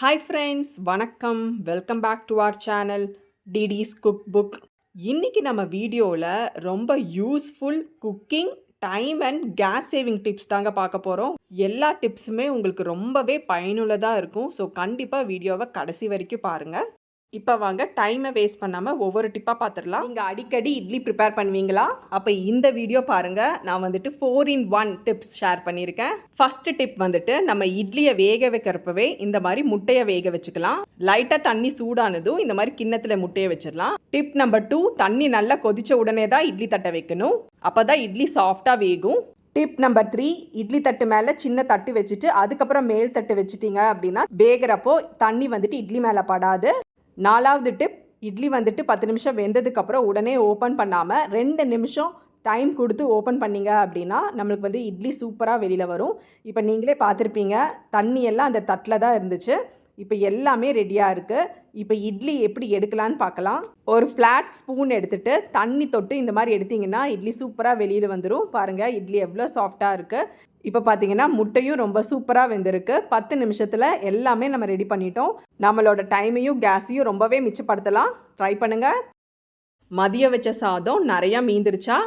Hi friends வணக்கம். Welcome back to our channel டிடிஸ் cook book இன்றைக்கி நம்ம வீடியோவில் ரொம்ப useful cooking time and gas saving tips தாங்க பார்க்க போகிறோம் எல்லா டிப்ஸுமே உங்களுக்கு ரொம்பவே பயனுள்ளதாக இருக்கும். ஸோ கண்டிப்பாக வீடியோவை கடைசி வரைக்கும் பாருங்கள் இப்போ வாங்க டைமை வேஸ்ட் பண்ணாமல் ஒவ்வொரு டிப்பாக பார்த்துடலாம் நீங்கள் அடிக்கடி இட்லி ப்ரிப்பேர் பண்ணுவீங்களா? அப்போ இந்த வீடியோ பாருங்கள் நான் வந்துட்டு four in one tips share பண்ணியிருக்கேன். ஃபஸ்ட்டு டிப் வந்துட்டு நம்ம இட்லியை வேக வைக்கிறப்பவே இந்த மாதிரி முட்டையை வேக வச்சுக்கலாம். லைட்டாக தண்ணி சூடானதும் இந்த மாதிரி கிண்ணத்தில் முட்டையை வச்சிடலாம் டிப் நம்பர் டூ தண்ணி நல்லா கொதிச்ச உடனே தான் இட்லி தட்டை வைக்கணும். அப்போ தான் இட்லி சாஃப்டாக வேகும். டிப் நம்பர் த்ரீ இட்லி தட்டு மேலே சின்ன தட்டு வச்சுட்டு அதுக்கப்புறம் மேல் தட்டு வச்சுட்டீங்க அப்படின்னா வேகிறப்போ தண்ணி வந்துட்டு இட்லி மேலே படாது. நாலாவது டிப் இட்லி வந்துட்டு பத்து நிமிஷம் வெந்ததுக்கப்புறம் உடனே ஓப்பன் பண்ணாமல் ரெண்டு நிமிஷம் டைம் கொடுத்து ஓப்பன் பண்ணிங்க அப்படின்னா நம்மளுக்கு வந்து இட்லி சூப்பராக வெளியில் வரும். இப்போ நீங்களே பார்த்துருப்பீங்க தண்ணி எல்லாம் அந்த தட்டில் தான் இருந்துச்சு. இப்போ எல்லாமே ரெடியாக இருக்குது இப்போ இட்லி எப்படி எடுக்கலான்னு பார்க்கலாம். ஒரு ஃப்ளாட் ஸ்பூன் எடுத்துகிட்டு தண்ணி தொட்டு இந்த மாதிரி எடுத்தீங்கன்னா இட்லி சூப்பராக வெளியில் வந்துடும் பாருங்கள் இட்லி எவ்வளோ சாஃப்டாக இருக்குது இப்போ பார்த்தீங்கன்னா முட்டையும் ரொம்ப சூப்பராக வெந்திருக்கு. பத்து நிமிஷத்தில் எல்லாமே நம்ம ரெடி பண்ணிட்டோம். நம்மளோட டைமையும் கேஸையும் ரொம்பவே மிச்சப்படுத்தலாம். ட்ரை பண்ணுங்கள் மதியம் வச்ச சாதம் நிறையா மீந்துருச்சா?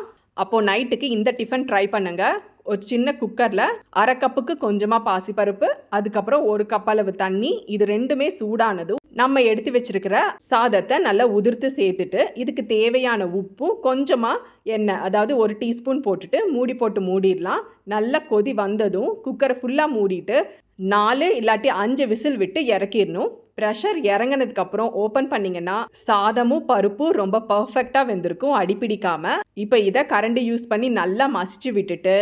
அப்போது நைட்டுக்கு இந்த டிஃபன் ட்ரை பண்ணுங்கள் ஒரு சின்ன குக்கரில் அரை கப்புக்கு கொஞ்சமாக பாசிப்பருப்பு அதுக்கப்புறம் ஒரு கப் அளவு தண்ணி இது ரெண்டுமே சூடானதும் நம்ம எடுத்து வச்சிருக்கிற சாதத்தை நல்லா உதிர்த்து சேர்த்துட்டு இதுக்கு தேவையான உப்பும் கொஞ்சமாக எண்ணெய் அதாவது ஒரு டீஸ்பூன் போட்டுட்டு மூடி போட்டு மூடிடலாம். நல்லா கொதி வந்ததும் குக்கரை ஃபுல்லாக மூடிட்டு நாலு இல்லாட்டி அஞ்சு விசில் விட்டு இறக்கிடணும். ப்ரெஷர் இறங்கினதுக்கப்புறம் ஓப்பன் பண்ணிங்கன்னா சாதமும் பருப்பும் ரொம்ப பர்ஃபெக்டாக வெந்திருக்கும் அடிப்பிடிக்காமல் இப்போ இதை கரண்டி யூஸ் பண்ணி நல்லா மசிச்சு விட்டுட்டு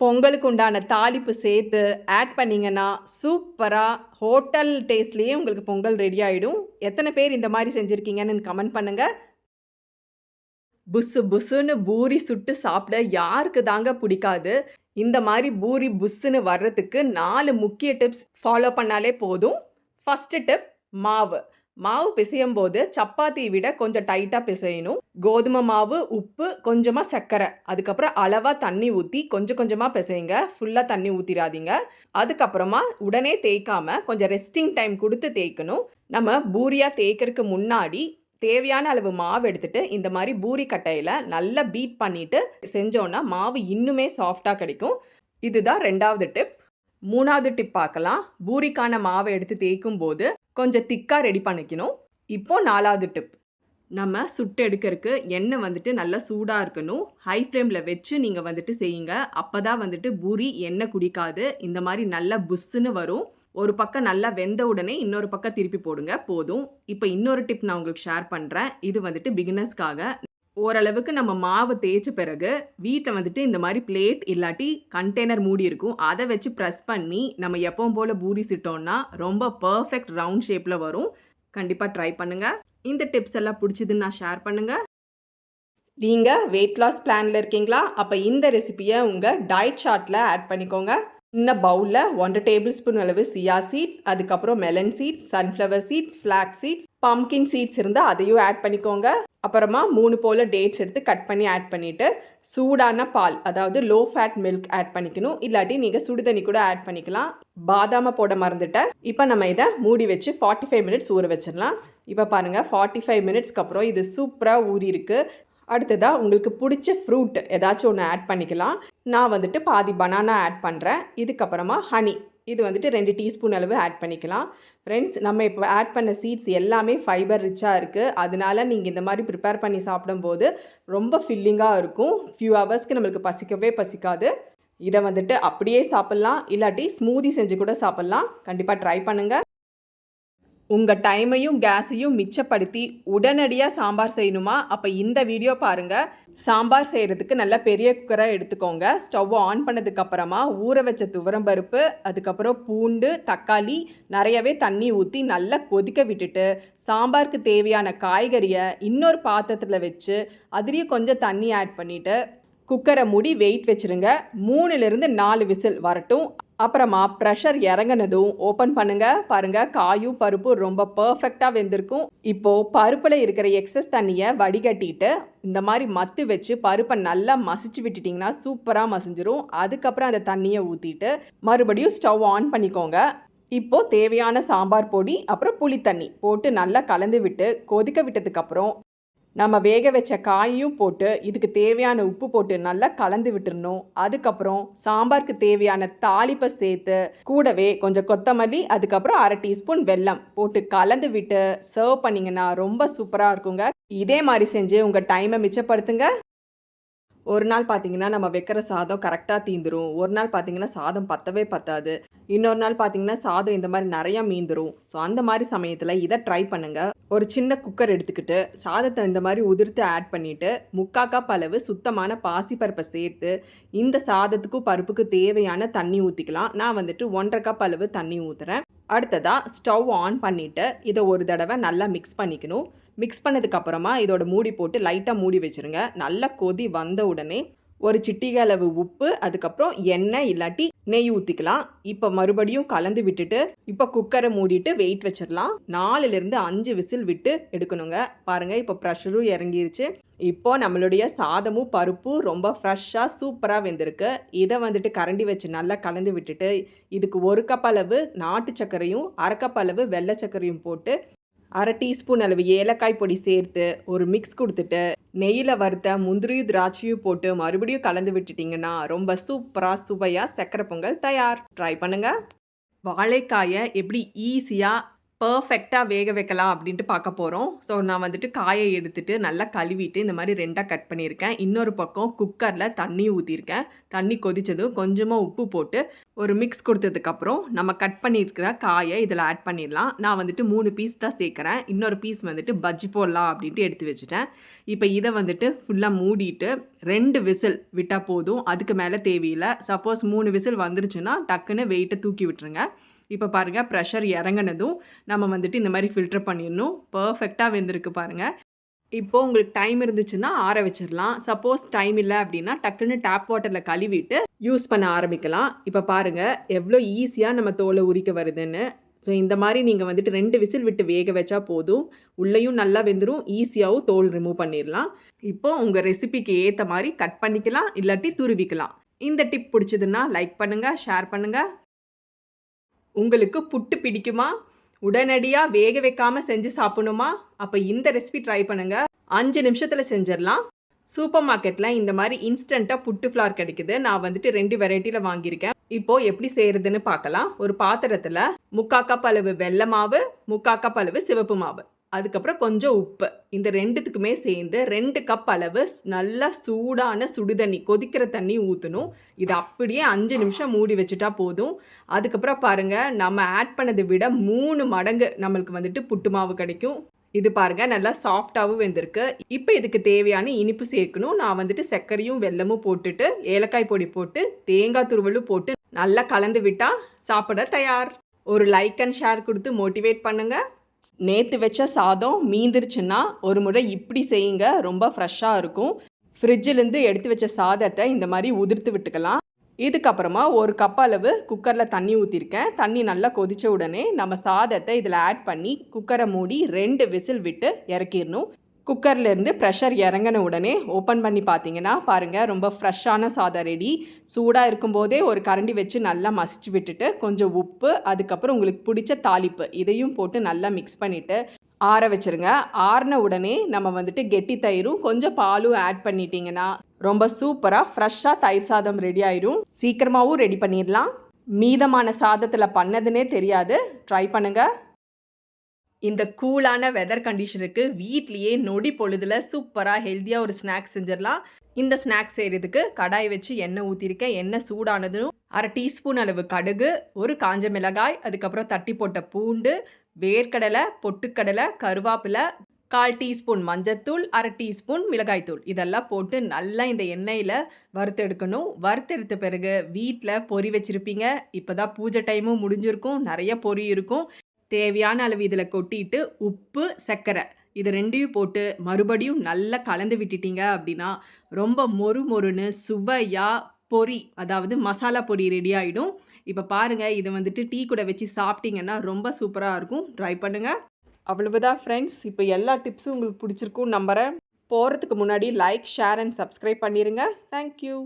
பொங்கலுக்கு உண்டான தாளிப்பு சேர்த்து ஆட் பண்ணிங்கன்னா சூப்பராக ஹோட்டல் டேஸ்ட்லேயே உங்களுக்கு பொங்கல் ரெடி ஆகிடும் எத்தனை பேர் இந்த மாதிரி செஞ்சுருக்கீங்கன்னு கமெண்ட் பண்ணுங்கள் புஸ்ஸு புஸ்ஸுன்னு பூரி சுட்டு சாப்பிட யாருக்கு தாங்க பிடிக்காது. இந்த மாதிரி பூரி புஸ்ஸுன்னு வர்றதுக்கு நாலு முக்கிய டிப்ஸ் ஃபாலோ பண்ணாலே போதும். ஃபஸ்ட்டு டிப் மாவு. மாவு பிசையும் போது சப்பாத்தியை விட கொஞ்சம் டைட்டாக பிசையணும். கோதுமை மாவு உப்பு கொஞ்சமாக சர்க்கரை. அதுக்கப்புறம் அளவாக தண்ணி ஊற்றி கொஞ்சம் கொஞ்சமாக பிசையுங்க. ஃபுல்லாக தண்ணி ஊற்றிடாதீங்க அதுக்கப்புறமா உடனே தேய்க்காம கொஞ்சம் ரெஸ்டிங் டைம் கொடுத்து தேய்க்கணும். நம்ம பூரியாக தேய்க்கிறதுக்கு முன்னாடி தேவையான அளவு மாவு எடுத்துட்டு இந்த மாதிரி பூரி கட்டையில் நல்லா பீட் பண்ணிவிட்டு செஞ்சோன்னா மாவு இன்னுமே சாஃப்டாக கிடைக்கும். இதுதான் ரெண்டாவது டிப் மூணாவது டிப் பார்க்கலாம். பூரிக்கான மாவை எடுத்து தேய்க்கும் போது கொஞ்சம் திக்காக ரெடி பண்ணிக்கணும். இப்போ நாலாவது டிப் நம்ம சுட்டு எடுக்கிறதுக்கு எண்ணெய் வந்துட்டு நல்லா சூடாக இருக்கணும். ஹை ஃப்ளேமில் வச்சு நீங்கள் வந்துட்டு செய்யுங்க. அப்போ தான் வந்துட்டு பூரி எண்ணெய் குடிக்காது. இந்த மாதிரி நல்லா புஸ்ஸுன்னு வரும். ஒரு பக்கம் நல்லா வெந்த உடனே இன்னொரு பக்கம் திருப்பி போடுங்க. போதும். இப்போ இன்னொரு டிப் நான் உங்களுக்கு ஷேர் பண்ணுறேன் இது வந்துட்டு பிகினர்ஸ்க்காக ஓரளவுக்கு நம்ம மாவு தேய்ச்ச பிறகு வீட்டை வந்துட்டு இந்த மாதிரி பிளேட் இல்லாட்டி கண்டெய்னர் மூடி இருக்கும். அதை வச்சு ப்ரெஸ் பண்ணி நம்ம எப்பவும் போல் பூரி சுட்டோம்னா ரொம்ப பர்ஃபெக்ட் ரவுண்ட் ஷேப்பில் வரும். கண்டிப்பாக ட்ரை பண்ணுங்கள் இந்த டிப்ஸ் எல்லாம் பிடிச்சதுன்னு நான் ஷேர் பண்ணுங்கள் நீங்கள் வெயிட் லாஸ் பிளானில் இருக்கீங்களா? அப்போ இந்த ரெசிபியை உங்கள் டயட் ஷார்ட்டில் ஆட் பண்ணிக்கோங்க. இந்த பவுலில் ஒன்றரை டேபிள் ஸ்பூன் அளவு சியா சீட்ஸ் அதுக்கப்புறம் melon seeds sunflower seeds flax seeds pumpkin seeds இருந்தால் அதையும் ஆட் பண்ணிக்கோங்க. அப்புறமா மூணு போல் டேட்ஸ் எடுத்து கட் பண்ணி ஆட் பண்ணிவிட்டு சூடான பால் அதாவது லோ ஃபேட் மில்க் ஆட் பண்ணிக்கணும். இல்லாட்டி நீங்கள் சுடுதண்ணி கூட ஆட் பண்ணிக்கலாம். பாதாமை போட மறந்துட்டேன். இப்போ நம்ம இதை மூடி வச்சு ஃபார்ட்டி ஃபைவ் மினிட்ஸ் ஊற வச்சிடலாம். இப்போ பாருங்கள் ஃபார்ட்டி ஃபைவ் மினிட்ஸ்க்கு அப்புறம் இது சூப்பராக ஊறி இருக்குது அடுத்ததாக உங்களுக்கு பிடிச்ச ஃப்ரூட் ஏதாச்சும் ஒன்று ஆட் பண்ணிக்கலாம். நான் வந்துட்டு பாதி பனானா ஆட் பண்ணுறேன் இதுக்கப்புறமா ஹனி இது வந்துட்டு ரெண்டு டீஸ்பூன் அளவு ஆட் பண்ணிக்கலாம். ஃப்ரெண்ட்ஸ் நம்ம இப்போ ஆட் பண்ண சீட்ஸ் எல்லாமே ஃபைபர் ரிச்சாக இருக்குது அதனால நீங்கள் இந்த மாதிரி ப்ரிப்பேர் பண்ணி சாப்பிடும்போது ரொம்ப ஃபில்லிங்காக இருக்கும். ஃபியூ ஹவர்ஸ்க்கு நம்மளுக்கு பசிக்கவே பசிக்காது. இதை வந்துட்டு அப்படியே சாப்பிட்லாம். இல்லாட்டி ஸ்மூதி செஞ்சு கூட சாப்பிட்லாம். கண்டிப்பாக ட்ரை பண்ணுங்கள் உங்கள் டைமையும் கேஸையும் மிச்சப்படுத்தி உடனடியாக சாம்பார் செய்யணுமா? அப்போ இந்த வீடியோ பாருங்கள் சாம்பார் செய்கிறதுக்கு நல்ல பெரிய குக்கராக எடுத்துக்கோங்க. ஸ்டவ்வை ஆன் பண்ணதுக்கப்புறமா ஊற வச்ச துவரம்பருப்பு அதுக்கப்புறம் பூண்டு தக்காளி நிறையவே தண்ணி ஊற்றி நல்லா கொதிக்க விட்டுட்டு சாம்பாருக்கு தேவையான காய்கறியை இன்னொரு பாத்திரத்தில் வச்சு அதுலேயும் கொஞ்சம் தண்ணி ஆட் பண்ணிவிட்டு குக்கரை மூடி வெயிட் வச்சுருங்க. மூணுலேருந்து நாலு விசில் வரட்டும். அப்புறமா ப்ரெஷர் இறங்கினதும் ஓப்பன் பண்ணுங்கள் பாருங்கள் காயும் பருப்பும் ரொம்ப பர்ஃபெக்டாக வெந்திருக்கும். இப்போது பருப்பில் இருக்கிற எக்ஸஸ் தண்ணியை வடிகட்டிட்டு இந்த மாதிரி மத்து வச்சு பருப்பை நல்லா மசிச்சு விட்டுட்டிங்கன்னா சூப்பராக மசிஞ்சிரும். அதுக்கப்புறம் அந்த தண்ணியை ஊற்றிட்டு மறுபடியும் ஸ்டவ் ஆன் பண்ணிக்கோங்க. இப்போது தேவையான சாம்பார் பொடி அப்புறம் புளி தண்ணி போட்டு நல்லா கலந்து விட்டு கொதிக்க விட்டதுக்கப்புறம் நம்ம வேக வச்ச காயையும் போட்டு இதுக்கு தேவையான உப்பு போட்டு நல்லா கலந்து விட்டுறணும். அதுக்கப்புறம் சாம்பாருக்கு தேவையான தாளிப்பை சேர்த்து கூடவே கொஞ்சம் கொத்தமல்லி அதுக்கப்புறம் அரை டீஸ்பூன் வெல்லம் போட்டு கலந்து விட்டு சர்வ் பண்ணிங்கன்னா ரொம்ப சூப்பராக இருக்குங்க. இதே மாதிரி செஞ்சு உங்கள் டைமை மிச்சப்படுத்துங்க. ஒரு நாள் பார்த்தீங்கன்னா நம்ம வைக்கிற சாதம் கரெக்டாக தீந்துரும். ஒரு நாள் பார்த்தீங்கன்னா சாதம் பத்தவே பத்தாது. இன்னொரு நாள் பார்த்தீங்கன்னா சாதம் இந்த மாதிரி நிறையா மீந்துரும். ஸோ அந்த மாதிரி சமயத்தில் இதை ட்ரை பண்ணுங்கள் ஒரு சின்ன குக்கர் எடுத்துக்கிட்டு சாதத்தை இந்த மாதிரி உதிர்த்து ஆட் பண்ணிவிட்டு முக்காக்கா கப் அளவு சுத்தமான பாசிப்பருப்பை சேர்த்து இந்த சாதத்துக்கும் பருப்புக்கு தேவையான தண்ணி ஊற்றிக்கலாம் நான் வந்துட்டு ஒன்றரை கப் அளவு தண்ணி ஊற்றுறேன் அடுத்ததாக ஸ்டவ் ஆன் பண்ணிவிட்டு இதை ஒரு தடவை நல்லா மிக்ஸ் பண்ணிக்கணும். மிக்ஸ் பண்ணதுக்கப்புறமா இதோட மூடி போட்டு லைட்டாக மூடி வச்சுருங்க. நல்லா கொதி வந்த உடனே ஒரு சிட்டிகை அளவு உப்பு அதுக்கப்புறம் எண்ணெய் இல்லாட்டி நெய் ஊற்றிக்கலாம் இப்போ மறுபடியும் கலந்து விட்டுட்டு இப்போ குக்கரை மூடிட்டு வெயிட் வச்சிடலாம். நாலுலேருந்து அஞ்சு விசில் விட்டு எடுக்கணுங்க. பாருங்கள் இப்போ ப்ரெஷரும் இறங்கிருச்சு. இப்போ நம்மளுடைய சாதமும் பருப்பும் ரொம்ப ஃப்ரெஷ்ஷாக சூப்பராக வெந்திருக்கு. இதை வந்துட்டு கரண்டி வச்சு நல்லா கலந்து விட்டுட்டு இதுக்கு ஒரு கப் அளவு நாட்டு சர்க்கரையும் அரை கப் அளவு வெள்ளை சர்க்கரையும் போட்டு அரை டீஸ்பூன் அளவு ஏலக்காய் பொடி சேர்த்து ஒரு மிக்ஸ் கொடுத்துட்டு நெய்யில் வறுத்த முந்திரியும் திராட்சையும் போட்டு மறுபடியும் கலந்து விட்டுட்டிங்கன்னா ரொம்ப சூப்பராக சுவையாக சக்கரை பொங்கல் தயார். ட்ரை பண்ணுங்கள் வாழைக்காயை எப்படி ஈஸியாக பர்ஃபெக்டாக வேக வைக்கலாம் அப்படின்ட்டு பார்க்க போகிறோம் ஸோ நான் வந்துட்டு காயை எடுத்துட்டு நல்லா கழுவிட்டு இந்த மாதிரி ரெண்டாக கட் பண்ணியிருக்கேன். இன்னொரு பக்கம் குக்கரில் தண்ணி ஊற்றிருக்கேன் தண்ணி கொதித்ததும் கொஞ்சமாக உப்பு போட்டு ஒரு மிக்ஸ் கொடுத்ததுக்கப்புறம் நம்ம கட் பண்ணியிருக்கிற காயை இதில் ஆட் பண்ணிடலாம். நான் வந்துட்டு மூணு பீஸ் தான் சேர்க்குறேன். இன்னொரு பீஸ் வந்துட்டு பஜ்ஜி போடலாம் அப்படின்ட்டு எடுத்து வச்சுட்டேன். இப்போ இதை வந்துட்டு ஃபுல்லாக மூடிட்டு ரெண்டு விசில் விட்டால் போதும். அதுக்கு மேலே தேவையில்லை. சப்போஸ் மூணு விசில் வந்துருச்சுன்னா டக்குன்னு வெயிட்டை தூக்கி விட்டுருங்க. இப்போ பாருங்கள் ப்ரெஷர் இறங்கினதும் நம்ம வந்துட்டு இந்த மாதிரி ஃபில்டர் பண்ணிடணும். பர்ஃபெக்டாக வெந்திருக்கு பாருங்கள் இப்போது உங்களுக்கு டைம் இருந்துச்சுன்னா ஆற வச்சிடலாம். சப்போஸ் டைம் இல்லை அப்படின்னா டக்குன்னு டேப் வாட்டரில் கழுவிட்டு யூஸ் பண்ண ஆரம்பிக்கலாம். இப்போ பாருங்கள் எவ்வளோ ஈஸியாக நம்ம தோலை உரிக்க வருதுன்னு. ஸோ இந்த மாதிரி நீங்கள் வந்துட்டு ரெண்டு விசில் விட்டு வேக வச்சா போதும். உள்ளேயும் நல்லா வெந்துடும் ஈஸியாகவும் தோல் ரிமூவ் பண்ணிடலாம். இப்போ உங்கள் ரெசிபிக்கு ஏற்ற மாதிரி கட் பண்ணிக்கலாம் இல்லாட்டி துருவிக்கலாம். இந்த டிப் பிடிச்சதுன்னா லைக் பண்ணுங்கள் ஷேர் பண்ணுங்கள் உங்களுக்கு புட்டு பிடிக்குமா? உடனடியாக வேக வைக்காமல் செஞ்சு சாப்பிடணுமா? அப்போ இந்த ரெசிபி ட்ரை பண்ணுங்கள் அஞ்சு நிமிஷத்தில் செஞ்சிடலாம். சூப்பர் மார்க்கெட்டில் இந்த மாதிரி இன்ஸ்டண்ட்டாக புட்டு ஃப்ளார் கிடைக்குது. நான் வந்துட்டு ரெண்டு வெரைட்டியில் வாங்கியிருக்கேன். இப்போது எப்படி செய்கிறதுன்னு பார்க்கலாம். ஒரு பாத்திரத்தில் முக்கா கப் அளவு வெள்ளை மாவு முக்கா கப் அளவு சிவப்பு மாவு. அதுக்கப்புறம் கொஞ்சம் உப்பு. இந்த ரெண்டுத்துக்குமே சேர்ந்து ரெண்டு கப் அளவு நல்லா சூடான சுடுதண்ணி கொதிக்கிற தண்ணி ஊற்றணும் இது அப்படியே அஞ்சு நிமிஷம் மூடி வச்சுட்டா போதும். அதுக்கப்புறம் பாருங்கள் நம்ம ஆட் பண்ணதை விட மூணு மடங்கு நம்மளுக்கு வந்துட்டு புட்டு மாவு கிடைக்கும். இது பாருங்க நல்லா சாஃப்டாகவும் வெந்திருக்கு. இப்போ இதுக்கு தேவையான இனிப்பு சேர்க்கணும். நான் வந்துட்டு சர்க்கரையும் வெல்லமும் போட்டுட்டு ஏலக்காய் பொடி போட்டு தேங்காய் துருவலும் போட்டு நல்லா கலந்து விட்டால் சாப்பிட தயார். ஒரு லைக் அண்ட் ஷேர் கொடுத்து மோட்டிவேட் பண்ணுங்கள் நேற்று வச்ச சாதம் மீந்துருச்சுன்னா ஒரு முறை இப்படி செய்யுங்க. ரொம்ப ஃப்ரெஷ்ஷாக இருக்கும். ஃப்ரிட்ஜிலேருந்து எடுத்து வச்ச சாதத்தை இந்த மாதிரி உதிர்த்து விட்டுக்கலாம். இதுக்கப்புறமா ஒரு கப் அளவு குக்கரில் தண்ணி ஊற்றிருக்கேன் தண்ணி நல்லா கொதித்த உடனே நம்ம சாதத்தை இதில் ஆட் பண்ணி குக்கரை மூடி ரெண்டு விசில் விட்டு இறக்கிடணும். குக்கர்லேருந்து ப்ரெஷர் இறங்கின உடனே ஓப்பன் பண்ணி பார்த்தீங்கன்னா பாருங்கள் ரொம்ப ஃப்ரெஷ்ஷான சாதம் ரெடி. சூடாக இருக்கும்போதே ஒரு கரண்டி வச்சு நல்லா மசிச்சு விட்டுட்டு கொஞ்சம் உப்பு அதுக்கப்புறம் உங்களுக்கு பிடிச்ச தாளிப்பு இதையும் போட்டு நல்லா மிக்ஸ் பண்ணிவிட்டு ஆற வச்சுருங்க. ஆறின உடனே நம்ம வந்துட்டு கெட்டி தயிரும் கொஞ்சம் பாலும் ஆட் பண்ணிட்டீங்கன்னா ரொம்ப சூப்பராக ஃப்ரெஷ்ஷாக தயிர் சாதம் ரெடி ஆயிரும். சீக்கிரமாகவும் ரெடி பண்ணிடலாம். மீதமான சாதத்தில் பண்ணதுன்னே தெரியாது. ட்ரை பண்ணுங்கள் இந்த கூலான வெதர் கண்டிஷனுக்கு வீட்லேயே நொடி பொழுதில் சூப்பராக ஹெல்த்தியாக ஒரு ஸ்நாக்ஸ் செஞ்சிடலாம். இந்த ஸ்நாக்ஸ் செய்கிறதுக்கு கடாய் வச்சு எண்ணெய் ஊற்றிருக்கேன் எண்ணெய் சூடானதும் அரை டீஸ்பூன் அளவு கடுகு ஒரு காஞ்ச மிளகாய் அதுக்கப்புறம் தட்டி போட்ட பூண்டு வேர்க்கடலை பொட்டுக்கடலை கருவேப்பிலை கால் டீஸ்பூன் மஞ்சத்தூள் அரை டீஸ்பூன் மிளகாய்த்தூள். இதெல்லாம் போட்டு நல்லா இந்த எண்ணெயில் வறுத்தெடுக்கணும். வறுத்தெடுத்த பிறகு வீட்டில் பொறி வச்சுருப்பீங்க. இப்போ தான் பூஜை டைமும் முடிஞ்சிருக்கும். நிறைய பொறி இருக்கும். தேவையான அளவு இதில் கொட்டிட்டு உப்பு சர்க்கரை. இது ரெண்டையும் போட்டு மறுபடியும் நல்லா கலந்து விட்டுட்டீங்க அப்படின்னா ரொம்ப மொறு மொறுன்னு சுவையாக பொரி அதாவது மசாலா பொரி ரெடி ஆகிடும் இப்போ பாருங்கள் இதை வந்துட்டு டீ கூட வச்சு சாப்பிட்டீங்கன்னா ரொம்ப சூப்பராக இருக்கும். ட்ரை பண்ணுங்கள் அவ்வளவுதான் ஃப்ரெண்ட்ஸ் இப்போ எல்லா டிப்ஸும் உங்களுக்கு பிடிச்சிருக்கும் நம்புகிறேன் போகிறதுக்கு முன்னாடி லைக் ஷேர் அண்ட் சப்ஸ்கிரைப் பண்ணிடுங்க தேங்க்யூ